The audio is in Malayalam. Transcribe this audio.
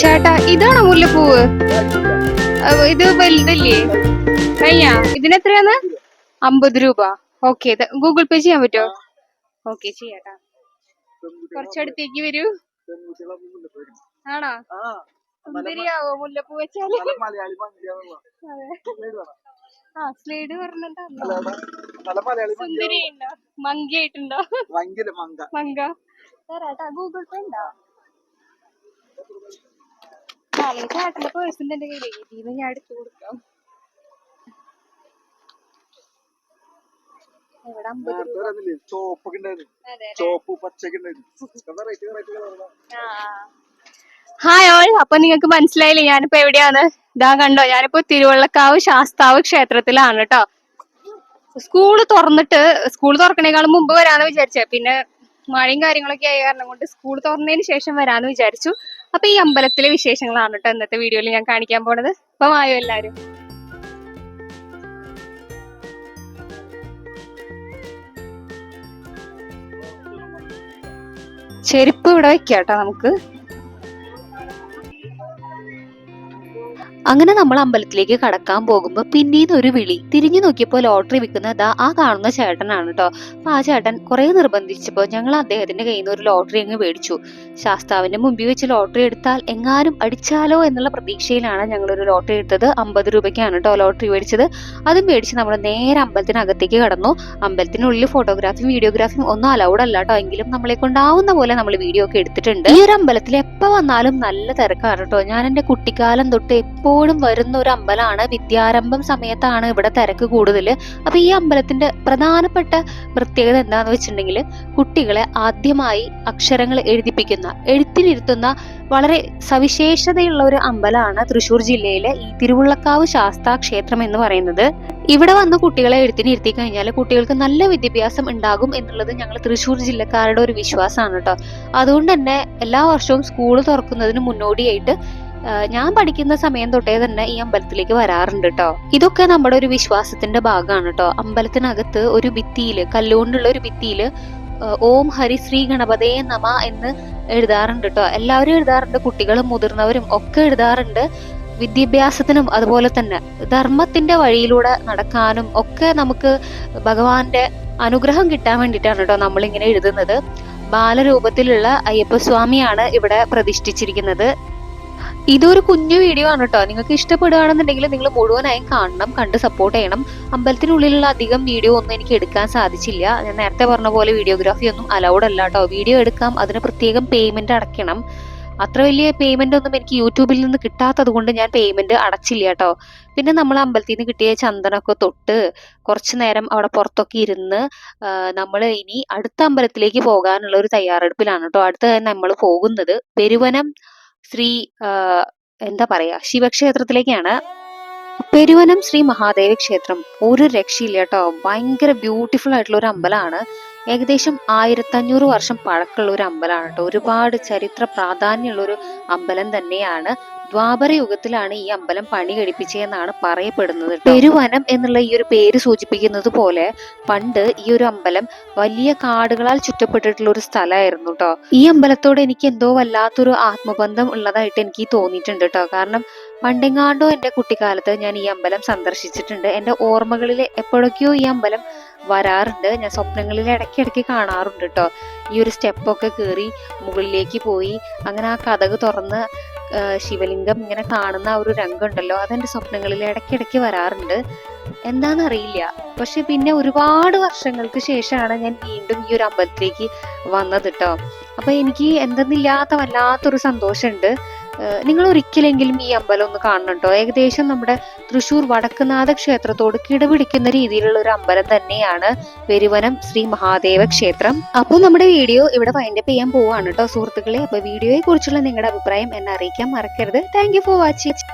ചേട്ടാ ഇതാണോ മുല്ലപ്പൂവ്? ഇത് വലുതല്ലേ? കഴിഞ്ഞ എത്രയാണ്? അമ്പത് രൂപ. ഓക്കെ ഗൂഗിൾ പേ ചെയ്യാൻ പറ്റുമോ? ഓക്കെ ചെയ്യാട്ടാ കുറച്ചടുത്തേക്ക് വരൂ. ആണോ? സുന്ദരിയാവോ മുല്ലപ്പൂ വെച്ചാൽ? ആ സ്ലൈഡ് പറഞ്ഞിട്ടുണ്ടോ മങ്കിയായിട്ടുണ്ടോ? ഭംഗിയില്ല മങ്ക. മങ്ക. തരാട്ടാ ഗൂഗിൾ പേ ഉണ്ടോ? നാളെ ചേട്ടന്റെ പേഴ്സിന്റെ എന്റെ കയ്യിലേ ഇതിന്ന് ഞാൻ എടുത്തു കൊടുക്കാം. എവിടെ അമ്പത് രൂപ? ചോപ്പൊക്കെ ഉണ്ടായിരുന്നു. ചോപ്പ് പച്ചക്ക് ഉണ്ടായിരുന്നു. ഹായ് ഓൾ അപ്പൊ നിങ്ങൾക്ക് മനസ്സിലായില്ലേ ഞാനിപ്പോ എവിടെയാണ്? ഇതാ കണ്ടോ ഞാനിപ്പോ തിരുവള്ളക്കാവ് ശാസ്താവ് ക്ഷേത്രത്തിലാണ് കേട്ടോ. സ്കൂൾ തുറന്നിട്ട് സ്കൂൾ തുറക്കണേക്കാളും മുമ്പ് വരാന്ന് വിചാരിച്ചേ. പിന്നെ മഴയും കാര്യങ്ങളൊക്കെ ആയ കാരണം കൊണ്ട് സ്കൂൾ തുറന്നതിന് ശേഷം വരാന്ന് വിചാരിച്ചു. അപ്പൊ ഈ അമ്പലത്തിലെ വിശേഷങ്ങളാണ് കേട്ടോ ഇന്നത്തെ വീഡിയോയിൽ ഞാൻ കാണിക്കാൻ പോണത്. അപ്പൊ വായോ എല്ലാരും. ചെരുപ്പ് ഇവിടെ വെക്കാം കേട്ടോ നമുക്ക്. അങ്ങനെ നമ്മൾ അമ്പലത്തിലേക്ക് കടക്കാൻ പോകുമ്പോൾ പിന്നീന്ന് ഒരു വിളി. തിരിഞ്ഞു നോക്കിയപ്പോൾ ലോട്ടറി വിൽക്കുന്ന ആ കാണുന്ന ചേട്ടനാണ് കേട്ടോ അപ്പൊ ആ ചേട്ടൻ കുറെ നിർബന്ധിച്ചപ്പോൾ ഞങ്ങൾ അദ്ദേഹത്തിന്റെ കയ്യിൽ നിന്ന് ഒരു ലോട്ടറി അങ്ങ് മേടിച്ചു. ശാസ്താവിന്റെ മുമ്പിൽ വെച്ച് ലോട്ടറി എടുത്താൽ എങ്ങാനും അടിച്ചാലോ എന്നുള്ള പ്രതീക്ഷയിലാണ് ഞങ്ങൾ ഒരു ലോട്ടറി എടുത്തത്. അമ്പത് രൂപയ്ക്കാണ് കേട്ടോ ലോട്ടറി മേടിച്ചത്. അത് മേടിച്ച് നമ്മൾ നേരെ അമ്പലത്തിനകത്തേക്ക് കടന്നു. അമ്പലത്തിനുള്ളിൽ ഫോട്ടോഗ്രാഫിയും വീഡിയോഗ്രാഫിയും ഒന്നും അലൗഡ് അല്ല കേട്ടോ എങ്കിലും നമ്മളെ കൊണ്ടാവുന്ന പോലെ നമ്മൾ വീഡിയോ ഒക്കെ എടുത്തിട്ടുണ്ട്. ഈ ഒരു അമ്പലത്തിൽ എപ്പോൾ വന്നാലും നല്ല തിരക്കാണ് കേട്ടോ ഞാൻ എന്റെ കുട്ടിക്കാലം തൊട്ട് എപ്പോഴും വരുന്ന ഒരു അമ്പലമാണ്. വിദ്യാരംഭം സമയത്താണ് ഇവിടെ തിരക്ക് കൂടുതൽ അപ്പൊ ഈ അമ്പലത്തിന്റെ പ്രധാനപ്പെട്ട പ്രത്യേകത എന്താന്ന് വെച്ചിട്ടുണ്ടെങ്കിൽ കുട്ടികളെ ആദ്യമായി അക്ഷരങ്ങൾ എഴുതിപ്പിക്കുന്ന എഴുത്തിനിരുത്തുന്ന വളരെ സവിശേഷതയുള്ള ഒരു അമ്പലമാണ് തൃശ്ശൂർ ജില്ലയിലെ ഈ തിരുവള്ളക്കാവ് ശാസ്താ ക്ഷേത്രം എന്ന് പറയുന്നത്. ഇവിടെ വന്ന് കുട്ടികളെ എഴുത്തിനിരുത്തി കഴിഞ്ഞാൽ കുട്ടികൾക്ക് നല്ല വിദ്യാഭ്യാസം ഉണ്ടാകും എന്നുള്ളത് ഞങ്ങൾ തൃശ്ശൂർ ജില്ലക്കാരുടെ ഒരു വിശ്വാസമാണ് കേട്ടോ. അതുകൊണ്ട് തന്നെ എല്ലാ വർഷവും സ്കൂൾ തുറക്കുന്നതിന് മുന്നോടിയായിട്ട് ഞാൻ പഠിക്കുന്ന സമയം തൊട്ടേ തന്നെ ഈ അമ്പലത്തിലേക്ക് വരാറുണ്ട് കേട്ടോ ഇതൊക്കെ നമ്മുടെ ഒരു വിശ്വാസത്തിന്റെ ഭാഗമാണ് കേട്ടോ അമ്പലത്തിനകത്ത് ഒരു ഭിത്തിയിൽ കല്ലുകൊണ്ടുള്ള ഒരു ഭിത്തിയിൽ ഓം ഹരി ശ്രീ ഗണപതേ നമ എന്ന് എഴുതാറുണ്ട് കേട്ടോ എല്ലാവരും എഴുതാറുണ്ട് കുട്ടികളും മുതിർന്നവരും ഒക്കെ എഴുതാറുണ്ട്. വിദ്യാഭ്യാസത്തിനും അതുപോലെ തന്നെ ധർമ്മത്തിന്റെ വഴിയിലൂടെ നടക്കാനും ഒക്കെ നമുക്ക് ഭഗവാന്റെ അനുഗ്രഹം കിട്ടാൻ വേണ്ടിയിട്ടാണ് കേട്ടോ നമ്മളിങ്ങനെ എഴുതുന്നത്. ബാലരൂപത്തിലുള്ള അയ്യപ്പസ്വാമിയാണ് ഇവിടെ പ്രതിഷ്ഠിച്ചിരിക്കുന്നത്. ഇതൊരു കുഞ്ഞു വീഡിയോ ആണ് കേട്ടോ നിങ്ങൾക്ക് ഇഷ്ടപ്പെടുകയാണെന്നുണ്ടെങ്കിൽ നിങ്ങൾ മുഴുവനായും കാണണം കണ്ട് സപ്പോർട്ട് ചെയ്യണം. അമ്പലത്തിനുള്ളിലുള്ള അധികം വീഡിയോ ഒന്നും എനിക്ക് എടുക്കാൻ സാധിച്ചില്ല. ഞാൻ നേരത്തെ പറഞ്ഞ പോലെ വീഡിയോഗ്രാഫി ഒന്നും അലൗഡ് അല്ല കേട്ടോ വീഡിയോ എടുക്കാം അതിന് പ്രത്യേകം പേയ്മെന്റ് അടയ്ക്കണം. അത്ര വലിയ പേയ്മെന്റ് ഒന്നും എനിക്ക് യൂട്യൂബിൽ നിന്ന് കിട്ടാത്തത് കൊണ്ട് ഞാൻ പേയ്മെന്റ് അടച്ചില്ല കേട്ടോ പിന്നെ നമ്മൾ അമ്പലത്തിൽ നിന്ന് കിട്ടിയ ചന്ദനമൊക്കെ തൊട്ട് കുറച്ചു നേരം അവിടെ പുറത്തൊക്കെ ഇരുന്ന് നമ്മൾ ഇനി അടുത്ത അമ്പലത്തിലേക്ക് പോകാനുള്ള ഒരു തയ്യാറെടുപ്പിലാണ് കേട്ടോ അടുത്ത നമ്മൾ പോകുന്നത് പെരുവനം ശ്രീ എന്താ പറയാ ശിവക്ഷേത്രത്തിലേക്കാണ് പെരുവനം ശ്രീ മഹാദേവ ക്ഷേത്രം. ഒരു രക്ഷയില്ല കേട്ടോ. ഭയങ്കര ബ്യൂട്ടിഫുൾ ആയിട്ടുള്ള ഒരു അമ്പലമാണ്. ഏകദേശം ആയിരത്തഞ്ഞൂറ് വർഷം പഴക്കമുള്ള ഒരു അമ്പലമാണ് കേട്ടോ. ഒരുപാട് ചരിത്ര പ്രാധാന്യമുള്ള ഒരു അമ്പലം തന്നെയാണ്. ദ്വാപര യുഗത്തിലാണ് ഈ അമ്പലം പണി കഴിപ്പിച്ചതെന്നാണ് പറയപ്പെടുന്നത്. പെരുവനം എന്നുള്ള ഈ ഒരു പേര് സൂചിപ്പിക്കുന്നത് പോലെ പണ്ട് ഈ ഒരു അമ്പലം വലിയ കാടുകളാൽ ചുറ്റപ്പെട്ടിട്ടുള്ള ഒരു സ്ഥലമായിരുന്നു കേട്ടോ. ഈ അമ്പലത്തോട് എനിക്ക് എന്തോ വല്ലാത്തൊരു ആത്മബന്ധം ഉള്ളതായിട്ട് എനിക്ക് തോന്നിയിട്ടുണ്ട് കേട്ടോ. കാരണം പണ്ടെങ്ങാണ്ടോ എന്റെ കുട്ടിക്കാലത്ത് ഞാൻ ഈ അമ്പലം സന്ദർശിച്ചിട്ടുണ്ട്. എന്റെ ഓർമ്മകളിൽ എപ്പോഴൊക്കെയോ ഈ അമ്പലം വരാറുണ്ട്. ഞാൻ സ്വപ്നങ്ങളിൽ ഇടയ്ക്കിടയ്ക്ക് കാണാറുണ്ട് കേട്ടോ ഈ ഒരു സ്റ്റെപ്പൊക്കെ കയറി മുകളിലേക്ക് പോയി അങ്ങനെ ആ കഥക് തുറന്ന് ശിവലിംഗം ഇങ്ങനെ കാണുന്ന ആ ഒരു രംഗമുണ്ടല്ലോ അതെന്റെ സ്വപ്നങ്ങളിൽ ഇടയ്ക്കിടയ്ക്ക് വരാറുണ്ട്. എന്താണെന്നറിയില്ല. പക്ഷെ പിന്നെ ഒരുപാട് വർഷങ്ങൾക്ക് ശേഷമാണ് ഞാൻ വീണ്ടും ഈ ഒരു അമ്പലത്തിലേക്ക് വന്നത് കേട്ടോ അപ്പൊ എനിക്ക് എന്തെന്നില്ലാത്ത വല്ലാത്തൊരു സന്തോഷമുണ്ട്. നിങ്ങൾ ഒരിക്കലെങ്കിലും ഈ അമ്പലം ഒന്ന് കാണണം ഏകദേശം നമ്മുടെ തൃശൂർ വടക്കുനാഥ ക്ഷേത്രത്തോട് കിടപിടിക്കുന്ന രീതിയിലുള്ള ഒരു അമ്പലം തന്നെയാണ് പെരുവനം ശ്രീ മഹാദേവ ക്ഷേത്രം. അപ്പോൾ നമ്മുടെ വീഡിയോ ഇവിടെ വൈൻഡപ്പ് ചെയ്യാൻ പോവാണ് കേട്ടോ സുഹൃത്തുക്കളെ. അപ്പൊ വീഡിയോയെ കുറിച്ചുള്ള നിങ്ങളുടെ അഭിപ്രായം എന്നെ അറിയിക്കാൻ മറക്കരുത്. Thank for watching